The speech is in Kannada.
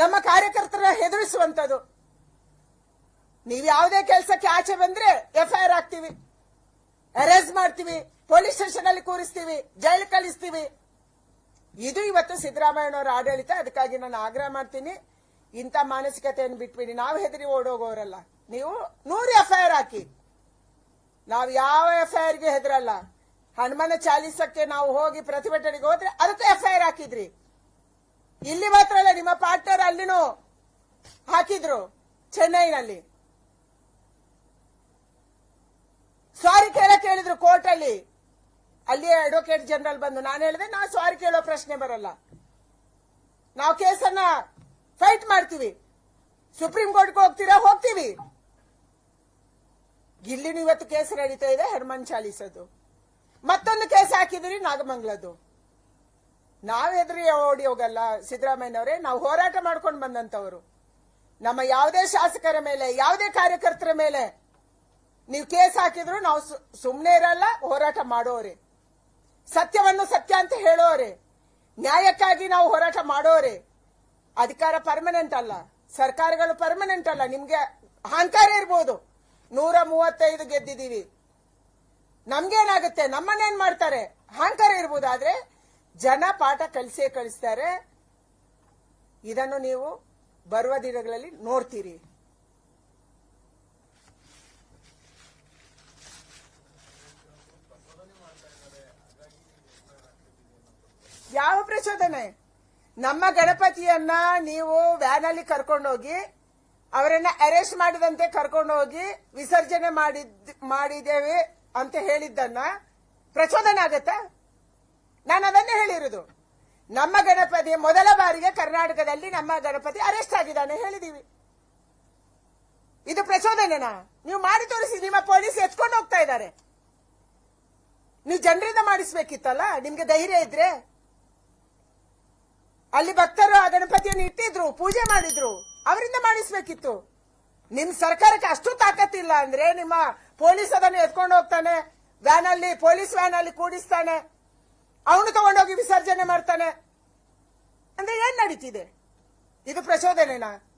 ನಮ್ಮ ಕಾರ್ಯಕರ್ತರ ಹೆದರಿಸುವಂಥದ್ದು. ನೀವು ಯಾವುದೇ ಕೆಲಸಕ್ಕೆ ಆಚೆ ಬಂದ್ರೆ ಎಫ್ಐಆರ್ ಹಾಕ್ತಿವಿ, ಅರೆಸ್ಟ್ ಮಾಡ್ತೀವಿ, ಪೊಲೀಸ್ ಸ್ಟೇಷನ್ ಅಲ್ಲಿ ಕೂರಿಸ್ತೀವಿ ಜೈಲು ಕಳಿಸ್ತೀವಿ. ಇದು ಇವತ್ತು ಸಿದ್ದರಾಮಯ್ಯನವರ ಆಡಳಿತ, ಅದಕ್ಕಾಗಿ ನಾನು ಆಗ್ರಹ ಮಾಡ್ತೀನಿ. ಇಂಥ ಮಾನಸಿಕತೆಯನ್ನು ಬಿಟ್ಬಿಡಿ. ನಾವು ಹೆದರಿ ಓಡೋಗೋರಲ್ಲ. ನೀವು ನೂರು ಎಫ್ಐಆರ್ ಹಾಕಿ. ನಾವು ಯಾವ ಎಫ್ಐಆರ್ಗೆ ಹೆದರಲ್ಲ. ಹನುಮಾನ ಚಾಲೀಸಕ್ಕೆ ನಾವು ಹೋಗಿ ಪ್ರತಿಭಟನೆಗೆ ಹೋದ್ರೆ ಅದಕ್ಕೂ ಎಫ್ಐಆರ್ ಹಾಕಿದ್ರಿ. ಇಲ್ಲಿ ಮಾತ್ರ ಅಲ್ಲ, ನಿಮ್ಮ ಪಾರ್ಟ್ನರ್ ಅಲ್ಲಿನೂ ಹಾಕಿದ್ರು, ಚೆನ್ನೈನಲ್ಲಿ. ಸಾರಿ ಕೇಳಕ್ ಹೇಳಿದ್ರು ಕೋರ್ಟ್ ಅಲ್ಲಿ ಅಲ್ಲಿ ಅಡ್ವೊಕೇಟ್ ಜನರಲ್ ಬಂದು. ನಾನು ಹೇಳಿದೆ, ನಾವು ಸಾರಿ ಕೇಳೋ ಪ್ರಶ್ನೆ ಬರಲ್ಲ. ನಾವು ಕೇಸನ್ನ ಫೈಟ್ ಮಾಡ್ತೀವಿ. ಸುಪ್ರೀಂ ಕೋರ್ಟ್ಗೆ ಹೋಗ್ತೀರಾ, ಹೋಗ್ತೀವಿ. ಇಲ್ಲಿನೂ ಇವತ್ತು ಕೇಸ್ ನಡೀತಾ ಇದೆ ಹನುಮಾನ್ ಚಾಲೀಸದು ಮತ್ತೊಂದು ಕೇಸ್ ಹಾಕಿದಿರಿ ನಾಗಮಂಗಲದ್ದು. ನಾವ್ ಹೆದ್ರಿ ಓಡಿ ಹೋಗಲ್ಲ ಸಿದ್ದರಾಮಯ್ಯನವರೇ, ನಾವು ಹೋರಾಟ ಮಾಡ್ಕೊಂಡು ಬಂದಂತವರು ನಮ್ಮ ಯಾವುದೇ ಶಾಸಕರ ಮೇಲೆ, ಯಾವುದೇ ಕಾರ್ಯಕರ್ತರ ಮೇಲೆ ನೀವು ಕೇಸ್ ಹಾಕಿದ್ರು ನಾವು ಸುಮ್ಮನೆ ಇರಲ್ಲ, ಹೋರಾಟ ಮಾಡೋರೆ. ಸತ್ಯವನ್ನು ಸತ್ಯ ಅಂತ ಹೇಳೋರೆ. ನ್ಯಾಯಕ್ಕಾಗಿ ನಾವು ಹೋರಾಟ ಮಾಡೋರೆ. ಅಧಿಕಾರ ಪರ್ಮನೆಂಟ್ ಅಲ್ಲ. ಸರ್ಕಾರಗಳು ಪರ್ಮನೆಂಟ್ ಅಲ್ಲ. ನಿಮ್ಗೆ ಅಹಂಕಾರ ಇರ್ಬೋದು. ನೂರ ಮೂವತ್ತೈದು ಗೆದ್ದಿದ್ದೀವಿ. ನಮ್ಗೇನಾಗುತ್ತೆ? ನಮ್ಮನ್ನೇನ್ ಮಾಡ್ತಾರೆ? ಅಹಂಕಾರ ಇರ್ಬೋದು. ಆದ್ರೆ ಜನ ಪಾಠ ಕಲಿಸೇ ಕಳಿಸ್ತಾರೆ ಇದನ್ನು ನೀವು ಬರುವ ದಿನಗಳಲ್ಲಿ ನೋಡ್ತೀರಿ. ಯಾವ ಪ್ರಚೋದನೆ? ನಮ್ಮ ಗಣಪತಿಯನ್ನ ನೀವು ವ್ಯಾನ್ ಅಲ್ಲಿ ಕರ್ಕೊಂಡೋಗಿ, ಅವರನ್ನ ಅರೆಸ್ಟ್ ಮಾಡಿದಂತೆ ಕರ್ಕೊಂಡೋಗಿ ವಿಸರ್ಜನೆ ಮಾಡಿದ್, ಮಾಡಿದ್ದೇವೆ ಅಂತ ಹೇಳಿದ್ದನ್ನ ಪ್ರಚೋದನೆ ಆಗತ್ತಾ? ನಾನು ಅದನ್ನೇ ಹೇಳಿರುದು. ನಮ್ಮ ಗಣಪತಿ ಮೊದಲ ಬಾರಿಗೆ ಕರ್ನಾಟಕದಲ್ಲಿ ನಮ್ಮ ಗಣಪತಿ ಅರೆಸ್ಟ್ ಆಗಿದ್ದಾನೆ ಹೇಳಿದೀವಿ. ಇದು ಪ್ರಚೋದನೆನಾ? ನೀವು ಮಾಡಿ ತೋರಿಸಿ, ನಿಮ್ಮ ಪೊಲೀಸ್ ಎತ್ಕೊಂಡು ಹೋಗ್ತಾ ಇದ್ದಾರೆ. ನೀವು ಜನರಿಂದ ಮಾಡಿಸ್ಬೇಕಿತ್ತಲ್ಲ? ನಿಮ್ಗೆ ಧೈರ್ಯ ಇದ್ರೆ? ಅಲ್ಲಿ ಭಕ್ತರು ಆ ಗಣಪತಿಯನ್ನು ಇಟ್ಟಿದ್ರು, ಪೂಜೆ ಮಾಡಿದ್ರು, ಅವರಿಂದ ಮಾಡಿಸ್ಬೇಕಿತ್ತು. ನಿಮ್ ಸರ್ಕಾರಕ್ಕೆ ಅಷ್ಟು ತಾಕತ್ತಿಲ್ಲ ಅಂದ್ರೆ ನಿಮ್ಮ ಪೊಲೀಸ್ ಅದನ್ನು ಎತ್ಕೊಂಡು ಹೋಗ್ತಾನೆ ವ್ಯಾನ್ ಅಲ್ಲಿ ಪೊಲೀಸ್ ವ್ಯಾನ್ ಅಲ್ಲಿ ಕೂಡಿಸ್ತಾನೆ. ಅವನು ತಗೊಂಡೋಗಿ ವಿಸರ್ಜನೆ ಮಾಡ್ತಾನೆ. ಅಂದ್ರೆ ಏನ್ ನಡೀತಿದೆ? ಇದು ಪ್ರಚೋದನೆನಾ?